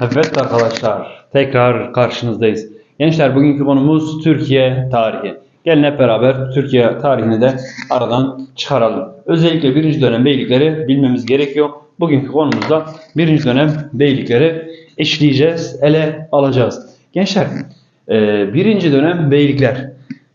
Evet arkadaşlar, tekrar karşınızdayız. Gençler bugünkü konumuz Türkiye tarihi. Gelin hep beraber Türkiye tarihini de aradan çıkaralım. Özellikle birinci dönem beylikleri bilmemiz gerekiyor. Bugünkü konumuzda birinci dönem beylikleri işleyeceğiz, ele alacağız. Gençler, e, birinci dönem beylikler.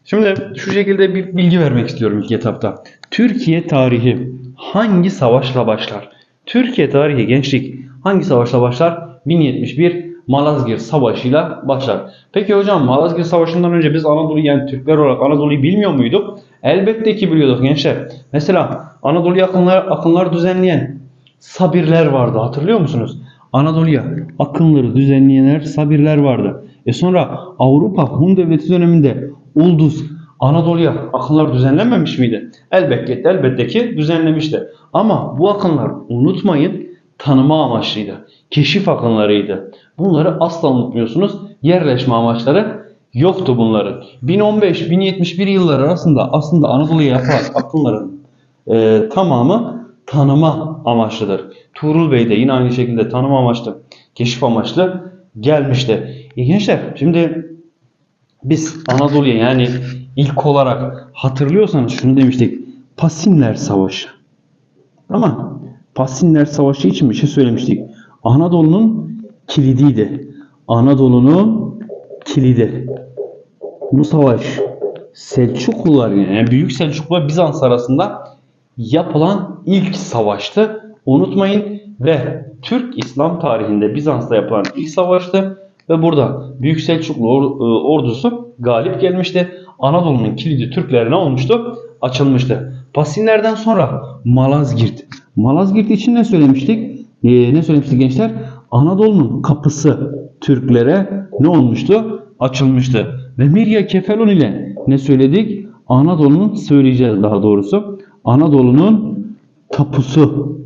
Şimdi şu şekilde bir bilgi vermek istiyorum ilk etapta. Türkiye tarihi hangi savaşla başlar? Türkiye tarihi gençlik hangi savaşla başlar? 1071 Malazgirt Savaşı'yla başlar. Peki hocam Malazgirt Savaşı'ndan önce biz Anadolu'yu yani Türkler olarak Anadolu'yu bilmiyor muyduk? Elbette ki biliyorduk gençler. Mesela Anadolu'ya akınlar, akınlar düzenleyen Sabirler vardı hatırlıyor musunuz? Anadolu'ya akınları düzenleyenler Sabirler vardı. E sonra Avrupa Hun Devleti döneminde Ulduz Anadolu'ya akınlar düzenlenmemiş miydi? Elbette, elbette ki düzenlemişti. Ama bu akınlar unutmayın tanıma amaçlıydı. Keşif akınlarıydı. Bunları asla unutmuyorsunuz. Yerleşme amaçları yoktu bunların. 1015-1071 yıllar arasında aslında Anadolu'ya yapılan akınların e, tamamı tanıma amaçlıdır. Tuğrul Bey de yine aynı şekilde tanıma amaçlı, keşif amaçlı gelmişti. E gençler şimdi biz Anadolu'ya yani ilk olarak hatırlıyorsanız şunu demiştik. Pasinler Savaşı. Ama Pasinler Savaşı için bir şey söylemiştik. Anadolu'nun kilidiydi. Anadolu'nun kilidi. Bu savaş Selçuklular yani Büyük Selçuklu ve Bizans arasında yapılan ilk savaştı. Unutmayın ve Türk İslam tarihinde Bizans'ta yapılan ilk savaştı ve burada Büyük Selçuklu e, ordusu galip gelmişti. Anadolu'nun kilidi Türklere ne olmuştu? Açılmıştı. Pasinlerden sonra Malazgirt. Malazgirt için ne söylemiştik? Ee, ne söylemiştik gençler? Anadolu'nun kapısı Türklere ne olmuştu? Açılmıştı. Ve Mirya Kefelon ile ne söyledik? Anadolu'nun söyleyeceğiz daha doğrusu. Anadolu'nun tapusu.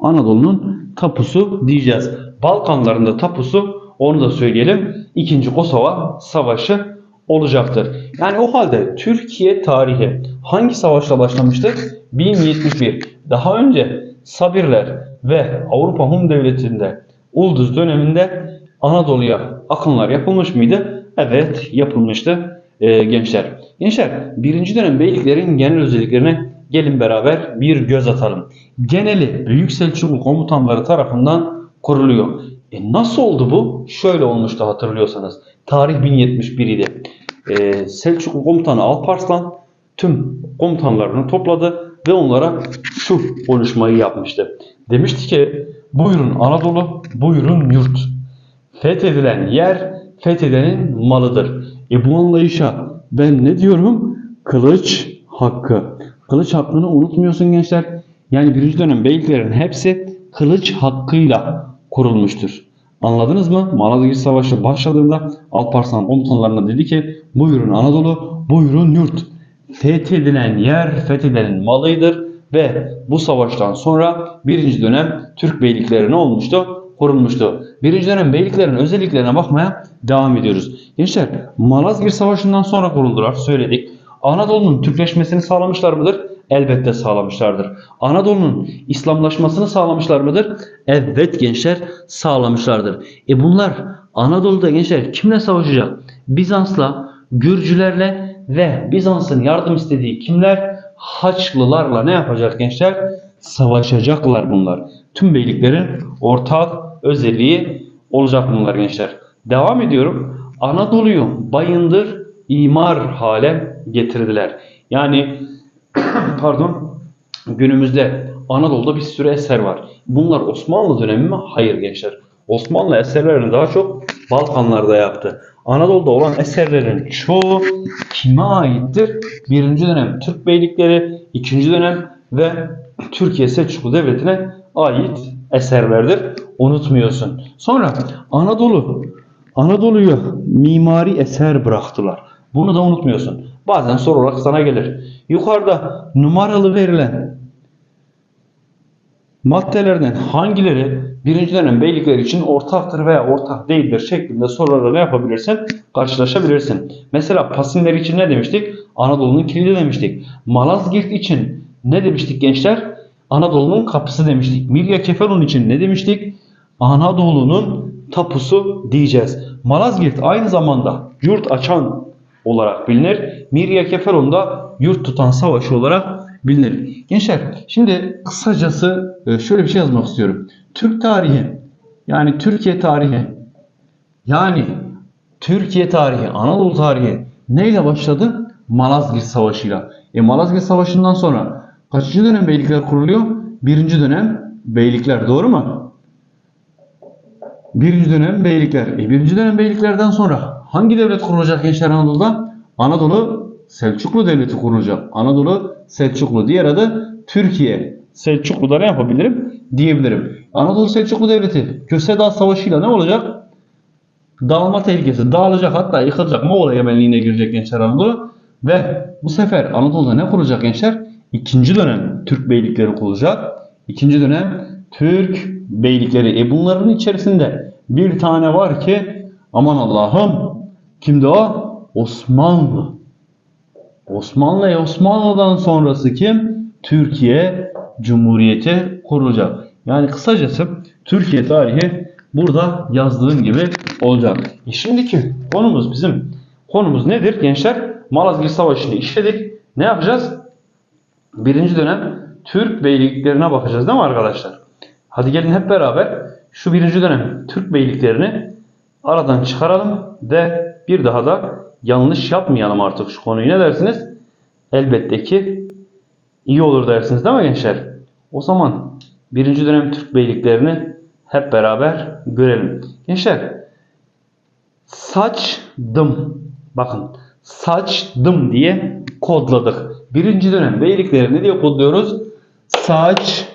Anadolu'nun tapusu diyeceğiz. Balkanlarında tapusu onu da söyleyelim. İkinci Kosova Savaşı olacaktır. Yani o halde Türkiye tarihi hangi savaşla başlamıştır? 1071. Daha önce Sabirler ve Avrupa Hun Devleti'nde Ulduz döneminde Anadolu'ya akınlar yapılmış mıydı? Evet yapılmıştı e, gençler. Gençler birinci dönem beyliklerin genel özelliklerine gelin beraber bir göz atalım. Geneli Büyük Selçuklu komutanları tarafından kuruluyor. E nasıl oldu bu? Şöyle olmuştu hatırlıyorsanız. Tarih 1071 idi. E, Selçuklu komutanı Alparslan tüm komutanlarını topladı ve onlara şu konuşmayı yapmıştı. Demişti ki buyurun Anadolu, buyurun yurt. Fethedilen yer fethedenin malıdır. E bu anlayışa ben ne diyorum? Kılıç hakkı. Kılıç hakkını unutmuyorsun gençler. Yani birinci dönem beyliklerin hepsi kılıç hakkıyla kurulmuştur. Anladınız mı? Malazgirt Savaşı başladığında Alparslan komutanlarına dedi ki buyurun Anadolu, buyurun yurt. Fethedilen yer fethedenin malıydır ve bu savaştan sonra birinci dönem Türk beylikleri ne olmuştu? Kurulmuştu. Birinci dönem beyliklerin özelliklerine bakmaya devam ediyoruz. Gençler Malazgirt Savaşı'ndan sonra kuruldular söyledik. Anadolu'nun Türkleşmesini sağlamışlar mıdır? Elbette sağlamışlardır. Anadolu'nun İslamlaşmasını sağlamışlar mıdır? Evet gençler sağlamışlardır. E bunlar Anadolu'da gençler kimle savaşacak? Bizans'la, Gürcülerle ve Bizans'ın yardım istediği kimler? Haçlılarla ne yapacak gençler? Savaşacaklar bunlar. Tüm beyliklerin ortak özelliği olacak bunlar gençler. Devam ediyorum. Anadolu'yu bayındır imar hale getirdiler. Yani pardon günümüzde Anadolu'da bir sürü eser var. Bunlar Osmanlı dönemi mi? Hayır gençler. Osmanlı eserlerini daha çok Balkanlarda yaptı. Anadolu'da olan eserlerin çoğu kime aittir? Birinci dönem Türk beylikleri, ikinci dönem ve Türkiye Selçuklu Devleti'ne ait eserlerdir. Unutmuyorsun. Sonra Anadolu, Anadolu'ya mimari eser bıraktılar. Bunu da unutmuyorsun. Bazen soru olarak sana gelir. Yukarıda numaralı verilen maddelerden hangileri birinci dönem beylikler için ortaktır veya ortak değildir şeklinde sorularla ne yapabilirsin? Karşılaşabilirsin. Mesela Pasinler için ne demiştik? Anadolu'nun kilidi demiştik. Malazgirt için ne demiştik gençler? Anadolu'nun kapısı demiştik. Mirya Kefelon için ne demiştik? Anadolu'nun tapusu diyeceğiz. Malazgirt aynı zamanda yurt açan olarak bilinir. Mirya Keferon da yurt tutan savaşı olarak bilinir. Gençler şimdi kısacası e, şöyle bir şey yazmak istiyorum. Türk tarihi yani Türkiye tarihi yani Türkiye tarihi, Anadolu tarihi neyle başladı? Malazgirt Savaşı'yla. E Malazgirt Savaşı'ndan sonra kaçıncı dönem beylikler kuruluyor? Birinci dönem beylikler. Doğru mu? Birinci dönem beylikler. E birinci dönem beyliklerden sonra hangi devlet kurulacak gençler Anadolu'da? Anadolu Selçuklu Devleti kurulacak. Anadolu Selçuklu. Diğer adı Türkiye. Selçuklu'da ne yapabilirim? Diyebilirim. Anadolu Selçuklu Devleti Köse Dağ Savaşı'yla ne olacak? Dağılma tehlikesi. Dağılacak hatta yıkılacak. Moğol egemenliğine girecek gençler Anadolu. Ve bu sefer Anadolu'da ne kurulacak gençler? İkinci dönem Türk beylikleri kurulacak. İkinci dönem Türk beylikleri. E bunların içerisinde bir tane var ki aman Allah'ım kimdi o? Osmanlı. Osmanlı e Osmanlı'dan sonrası kim? Türkiye Cumhuriyeti kurulacak. Yani kısacası Türkiye tarihi burada yazdığım gibi olacak. E şimdiki konumuz bizim konumuz nedir gençler? Malazgirt Savaşı'nı işledik. Ne yapacağız? Birinci dönem Türk beyliklerine bakacağız değil mi arkadaşlar? Hadi gelin hep beraber şu birinci dönem Türk beyliklerini aradan çıkaralım ve bir daha da yanlış yapmayalım artık şu konuyu. Ne dersiniz? Elbette ki iyi olur dersiniz değil mi gençler? O zaman birinci dönem Türk beyliklerini hep beraber görelim. Gençler saçdım. Bakın saçdım diye kodladık. Birinci dönem beylikleri ne diye kodluyoruz? Saçdım.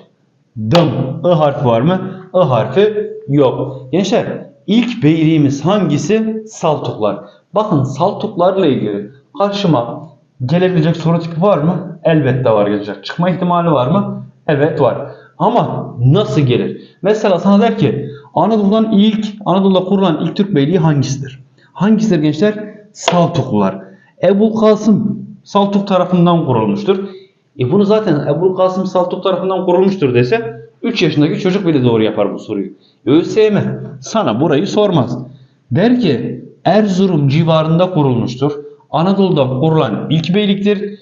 I harfi var mı? I harfi yok. Gençler ilk beyliğimiz hangisi? Saltuklar. Bakın Saltuklarla ilgili karşıma gelebilecek soru tipi var mı? Elbette var gelecek. Çıkma ihtimali var mı? Evet var. Ama nasıl gelir? Mesela sana der ki Anadolu'dan ilk Anadolu'da kurulan ilk Türk beyliği hangisidir? Hangisidir gençler? Saltuklular. Ebu Kasım Saltuk tarafından kurulmuştur. E bunu zaten Ebu Kasım Saltuk tarafından kurulmuştur dese 3 yaşındaki çocuk bile doğru yapar bu soruyu. ÖSYM sana burayı sormaz. Der ki Erzurum civarında kurulmuştur. Anadolu'da kurulan ilk beyliktir.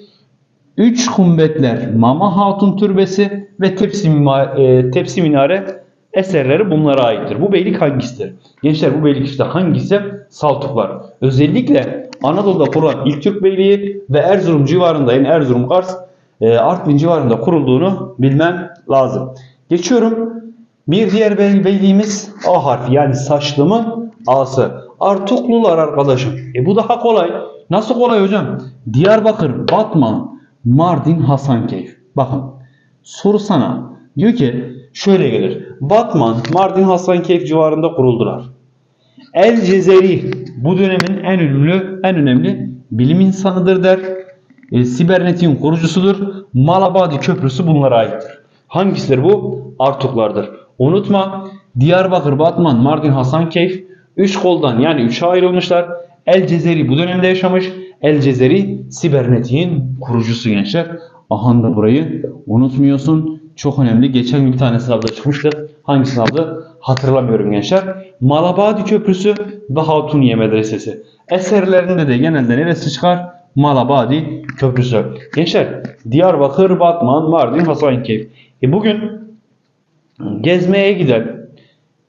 Üç kumbetler Mama Hatun Türbesi ve Tepsi, e, Tepsi Minare eserleri bunlara aittir. Bu beylik hangisidir? Gençler bu beylik işte hangisi? Saltuklar. Özellikle Anadolu'da kurulan ilk Türk beyliği ve Erzurum civarında yani Erzurum, Kars, e, Artvin civarında kurulduğunu bilmem lazım. Geçiyorum. Bir diğer beyliğimiz A harfi yani saçlımın A'sı. Artuklular arkadaşım. E bu daha kolay. Nasıl kolay hocam? Diyarbakır, Batman, Mardin, Hasankeyf. Bakın soru sana diyor ki şöyle gelir. Batman, Mardin, Hasankeyf civarında kuruldular. El Cezeri bu dönemin en ünlü, en önemli bilim insanıdır der. E, sibernetin kurucusudur. Malabadi Köprüsü bunlara aittir. Hangisidir bu? Artuklardır. Unutma Diyarbakır, Batman, Mardin, Hasankeyf üç koldan yani üçe ayrılmışlar. El Cezeri bu dönemde yaşamış. El Cezeri sibernetin kurucusu gençler. Aha da burayı unutmuyorsun. Çok önemli. Geçen gün bir tane sınavda çıkmıştı. Hangi sınavdı? Hatırlamıyorum gençler. Malabadi Köprüsü ve Hatuniye Medresesi. Eserlerinde de genelde neresi çıkar? Malabadi Köprüsü. Gençler Diyarbakır, Batman, Mardin, Hasankeyf. E bugün gezmeye giden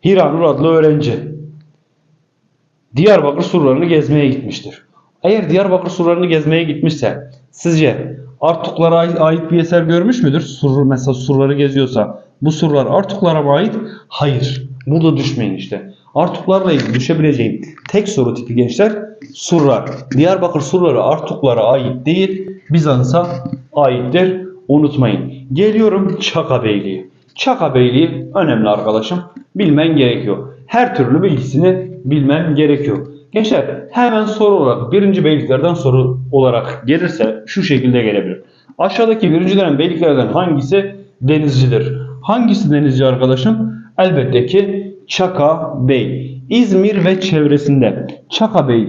Hiranur adlı öğrenci Diyarbakır surlarını gezmeye gitmiştir. Eğer Diyarbakır surlarını gezmeye gitmişse sizce Artuklara ait bir eser görmüş müdür? Sur, mesela surları geziyorsa bu surlar Artuklara mı ait? Hayır. Burada düşmeyin işte. Artuklarla ilgili düşebileceğim tek soru tipi gençler surlar. Diyarbakır surları Artuklara ait değil Bizans'a aittir. Unutmayın. Geliyorum Çaka Beyliği. Çaka Beyliği önemli arkadaşım. Bilmen gerekiyor. Her türlü bilgisini bilmen gerekiyor. Gençler hemen soru olarak birinci beyliklerden soru olarak gelirse şu şekilde gelebilir. Aşağıdaki birinci dönem beyliklerden hangisi denizcidir? Hangisi denizci arkadaşım? Elbette ki Çaka Bey. İzmir ve çevresinde Çaka Bey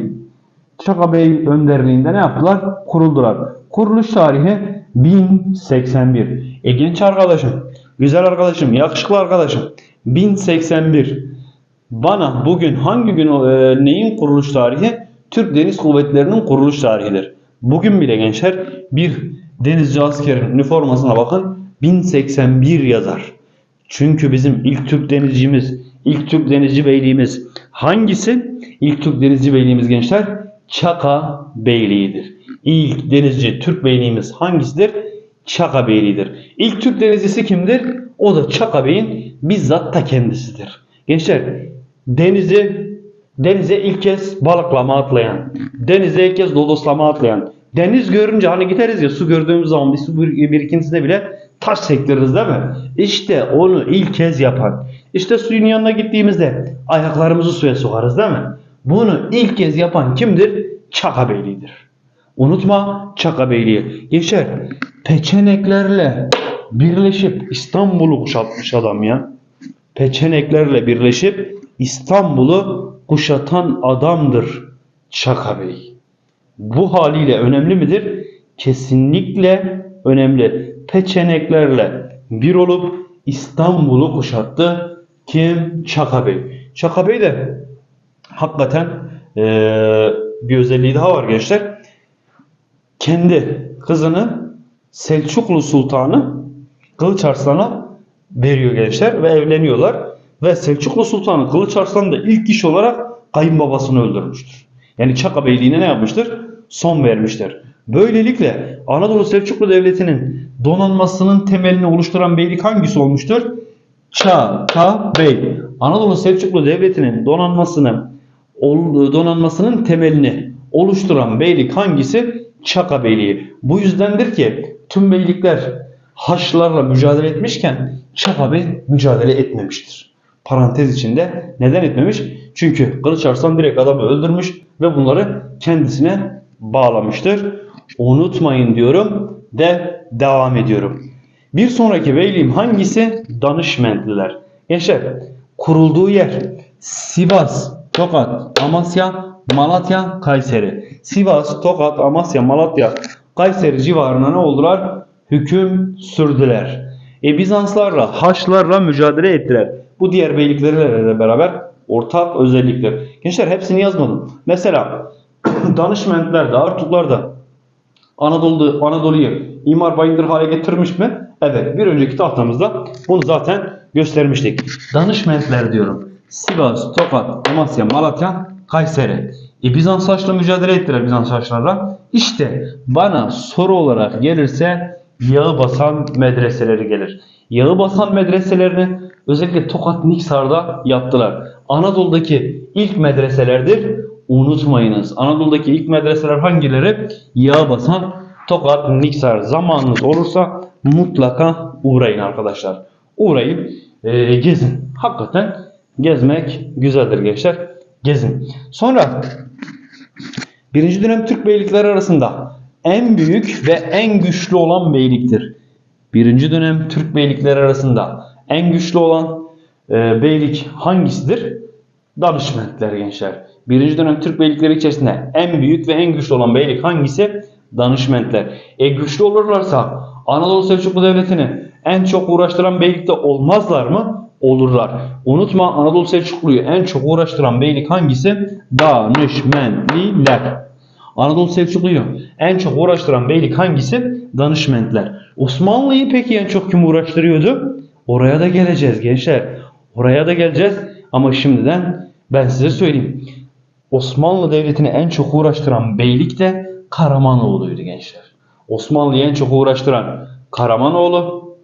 Çaka Bey önderliğinde ne yaptılar? Kuruldular. Kuruluş tarihi 1081. E genç arkadaşım, güzel arkadaşım, yakışıklı arkadaşım. 1081. Bana bugün hangi gün e, neyin kuruluş tarihi? Türk Deniz Kuvvetleri'nin kuruluş tarihidir. Bugün bile gençler bir denizci askerin üniformasına bakın 1081 yazar. Çünkü bizim ilk Türk denizcimiz, ilk Türk denizci beyliğimiz hangisi? İlk Türk denizci beyliğimiz gençler Çaka Beyliği'dir. İlk denizci Türk beyliğimiz hangisidir? Çaka Beyliği'dir. İlk Türk denizcisi kimdir? O da Çaka Bey'in bizzat ta kendisidir. Gençler denizi denize ilk kez balıklama atlayan, denize ilk kez lodoslama atlayan, deniz görünce hani gideriz ya su gördüğümüz zaman bir su bir- birikintisinde bile taş sektiririz değil mi? İşte onu ilk kez yapan. İşte suyun yanına gittiğimizde ayaklarımızı suya sokarız değil mi? Bunu ilk kez yapan kimdir? Çaka Beyliği'dir. Unutma Çaka Beyliği. Gençler peçeneklerle birleşip İstanbul'u kuşatmış adam ya. Peçeneklerle birleşip İstanbul'u kuşatan adamdır Çaka Bey. Bu haliyle önemli midir? Kesinlikle önemli. Peçeneklerle bir olup İstanbul'u kuşattı. Kim? Çaka Bey. Çaka Bey de hakikaten eee, bir özelliği daha var gençler. Kendi kızını Selçuklu Sultanı Kılıç Arslan'a veriyor gençler ve evleniyorlar. Ve Selçuklu Sultanı Kılıç Arslan da ilk iş olarak kayınbabasını öldürmüştür. Yani Çaka Beyliği'ne ne yapmıştır? Son vermiştir. Böylelikle Anadolu Selçuklu Devleti'nin donanmasının temelini oluşturan beylik hangisi olmuştur? Çaka Bey. Anadolu Selçuklu Devleti'nin donanmasını donanmasının temelini oluşturan beylik hangisi? Çaka Beyliği. Bu yüzdendir ki tüm beylikler Haçlılarla mücadele etmişken Çaka Bey mücadele etmemiştir. Parantez içinde neden etmemiş? Çünkü Kılıç Arslan direkt adamı öldürmüş ve bunları kendisine bağlamıştır. Unutmayın diyorum ve devam ediyorum. Bir sonraki beyliğim hangisi? Danışmentliler. Gençler kurulduğu yer Sivas, Tokat, Amasya, Malatya, Kayseri. Sivas, Tokat, Amasya, Malatya, Kayseri civarına ne oldular? Hüküm sürdüler. E Bizanslarla, Haçlarla mücadele ettiler. Bu diğer beyliklerle beraber ortak özellikler. Gençler hepsini yazmadım. Mesela danışmentler de, Artuklar da Anadolu Anadolu'yu imar bayındır hale getirmiş mi? Evet. Bir önceki tahtamızda bunu zaten göstermiştik. Danışmentler diyorum. Sivas, Tokat, Amasya, Malatya, Kayseri. E Bizans mücadele ettiler Bizans Haçlarla. İşte bana soru olarak gelirse yağı basan medreseleri gelir. Yağı basan medreselerini özellikle Tokat Niksar'da yaptılar. Anadolu'daki ilk medreselerdir. Unutmayınız. Anadolu'daki ilk medreseler hangileri? Yağı basan Tokat Niksar. Zamanınız olursa mutlaka uğrayın arkadaşlar. Uğrayın, e, gezin. Hakikaten gezmek güzeldir gençler. Gezin. Sonra Birinci dönem Türk beylikleri arasında en büyük ve en güçlü olan beyliktir. Birinci dönem Türk beylikleri arasında en güçlü olan e, beylik hangisidir? Danışmentler gençler. Birinci dönem Türk beylikleri içerisinde en büyük ve en güçlü olan beylik hangisi? Danışmentler. E güçlü olurlarsa Anadolu Selçuklu Devleti'ni en çok uğraştıran beylikte olmazlar mı? Olurlar. Unutma Anadolu Selçuklu'yu en çok uğraştıran beylik hangisi? Danışmentliler. Anadolu Selçuklu'yu en çok uğraştıran beylik hangisi? Danışmentler. Osmanlı'yı peki en çok kim uğraştırıyordu? Oraya da geleceğiz gençler. Oraya da geleceğiz ama şimdiden ben size söyleyeyim. Osmanlı Devleti'ni en çok uğraştıran beylik de Karamanoğlu'ydu gençler. Osmanlı'yı en çok uğraştıran Karamanoğlu,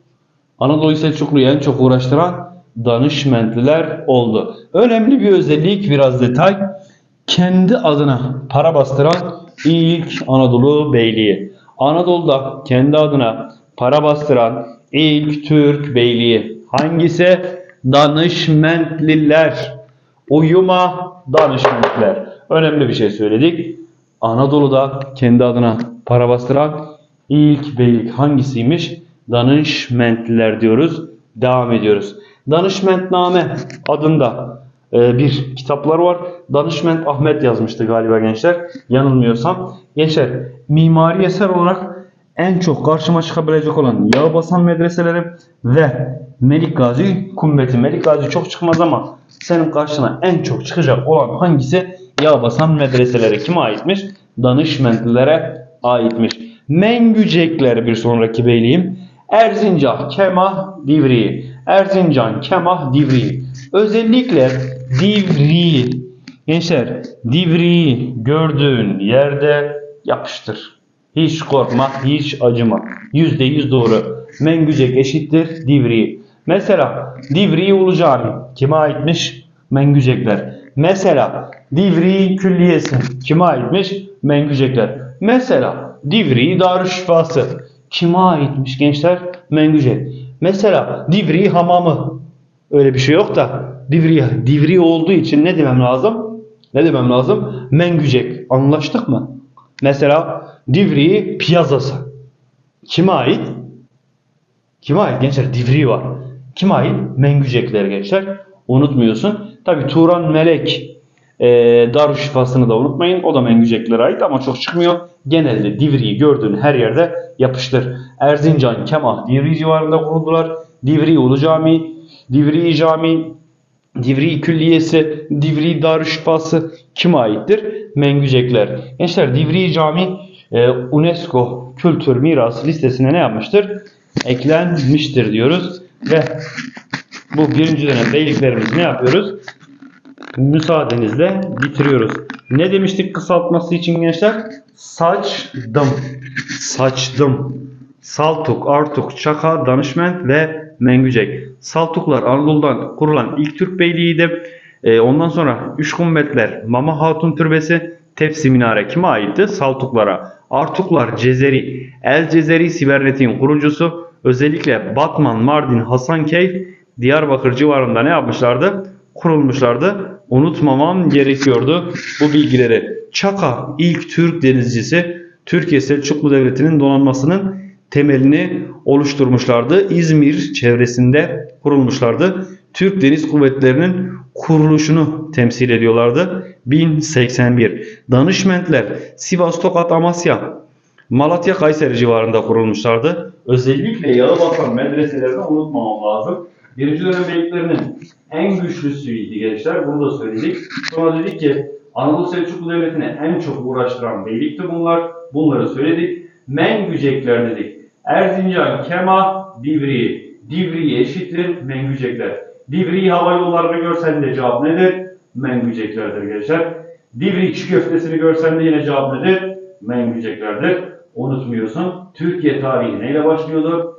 Anadolu Selçuklu'yu en çok uğraştıran danışmentliler oldu. Önemli bir özellik, biraz detay. Kendi adına para bastıran ilk Anadolu Beyliği. Anadolu'da kendi adına para bastıran ilk Türk Beyliği. Hangisi? Danışmentliler. Uyuma danışmentler. Önemli bir şey söyledik. Anadolu'da kendi adına para bastıran ilk beylik hangisiymiş? Danışmentliler diyoruz. Devam ediyoruz. Danışmentname adında e, bir kitaplar var. Danışment Ahmet yazmıştı galiba gençler. Yanılmıyorsam. Gençler mimari eser olarak en çok karşıma çıkabilecek olan Yağbasan medreseleri ve Melik Gazi Kumbeti. Melik Gazi çok çıkmaz ama senin karşına en çok çıkacak olan hangisi? Yağbasan medreseleri kime aitmiş? Danışmentlilere aitmiş. Mengücekler bir sonraki beyliğim. Erzincan, Kemah, Divri. Erzincan, Kemah, Divri. Özellikle Divri. Gençler, Divri gördüğün yerde yapıştır. Hiç korkma, hiç acıma. Yüzde yüz doğru. Mengücek eşittir Divri. Mesela Divri Ulu Cami kime aitmiş? Mengücekler. Mesela Divri Külliyesi kime aitmiş? Mengücekler. Mesela Divri Darüşşifası kime aitmiş gençler? Mengücek. Mesela Divri Hamamı öyle bir şey yok da Divri, Divri olduğu için ne demem lazım? Ne demem lazım? Mengücek. Anlaştık mı? Mesela Divri Piyazası. Kime ait? Kime ait gençler? Divri var. Kime ait? Mengücekler gençler. Unutmuyorsun. Tabi Turan Melek e, Darüşşifası'nı da unutmayın. O da Mengüceklere ait ama çok çıkmıyor. Genelde Divri'yi gördüğün her yerde yapıştır. Erzincan, Kemah, Divri civarında kuruldular. Divri Ulu Cami, Divri Cami, Divri Külliyesi, Divri Darüşşifası kime aittir? Mengücekler. Gençler Divri Cami e, UNESCO Kültür Mirası listesine ne yapmıştır? Eklenmiştir diyoruz. Ve bu birinci dönem beyliklerimizi ne yapıyoruz? Müsaadenizle bitiriyoruz. Ne demiştik kısaltması için gençler? Saçdım. Saçdım. Saltuk, Artuk, Çaka, Danışment ve Mengücek. Saltuklar Anadolu'dan kurulan ilk Türk beyliğiydi. Ee, ondan sonra Üç Kumbetler, Mama Hatun Türbesi, Tepsi Minare kime aitti? Saltuklara. Artuklar Cezeri, El Cezeri Sibernetik'in kurucusu. Özellikle Batman, Mardin, Hasankeyf, Diyarbakır civarında ne yapmışlardı? Kurulmuşlardı. Unutmamam gerekiyordu bu bilgileri. Çaka ilk Türk denizcisi Türkiye Selçuklu Devleti'nin donanmasının temelini oluşturmuşlardı. İzmir çevresinde kurulmuşlardı. Türk Deniz Kuvvetleri'nin kuruluşunu temsil ediyorlardı. 1081. Danışmentler Sivas, Tokat, Amasya, Malatya, Kayseri civarında kurulmuşlardı. Özellikle Yalıbasan medreselerini unutmamam lazım. Birinci dönem beyliklerinin en güçlüsüydü gençler. Bunu da söyledik. Sonra dedik ki Anadolu Selçuklu Devleti'ni en çok uğraştıran beylikti bunlar. Bunları söyledik. Mengücekler dedik. Erzincan, Kema, Divri. Divri eşittir Mengücekler. Divri hava yollarını görsen de cevap nedir? Mengüceklerdir gençler. Divri çiğ köftesini görsen de yine cevap nedir? Mengüceklerdir. Unutmuyorsun. Türkiye tarihi neyle başlıyordu?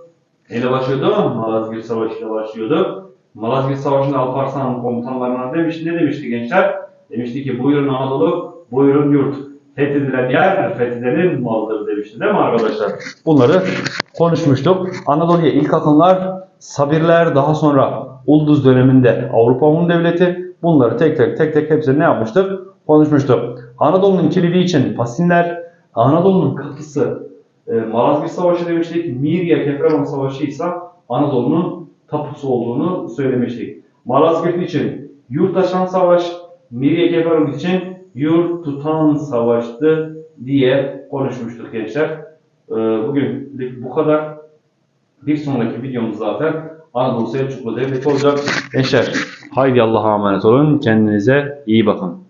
Neyle başlıyordu? Malazgirt Savaşı ile başlıyordu. Malazgirt Savaşı'nda Alparslan komutanlarına demiş, ne demişti gençler? Demişti ki buyurun Anadolu, buyurun yurt. Fethedilen yer fethedenin malıdır demişti değil mi arkadaşlar? Bunları konuşmuştuk. Anadolu'ya ilk akınlar Sabirler daha sonra Ulduz döneminde Avrupa Hun Devleti bunları tek tek tek tek hepsini ne yapmıştık? Konuşmuştuk. Anadolu'nun kilidi için Pasinler, Anadolu'nun kapısı e, Malazgirt Savaşı demiştik. Mirya Keframan Savaşı ise Anadolu'nun tapusu olduğunu söylemiştik. Malazgirt için yurt açan savaş, Mirya Keframan için yurt tutan savaştı diye konuşmuştuk gençler. E, bugün bu kadar. Bir sonraki videomuz zaten Anadolu Selçuklu Devleti olacak. Gençler haydi Allah'a emanet olun. Kendinize iyi bakın.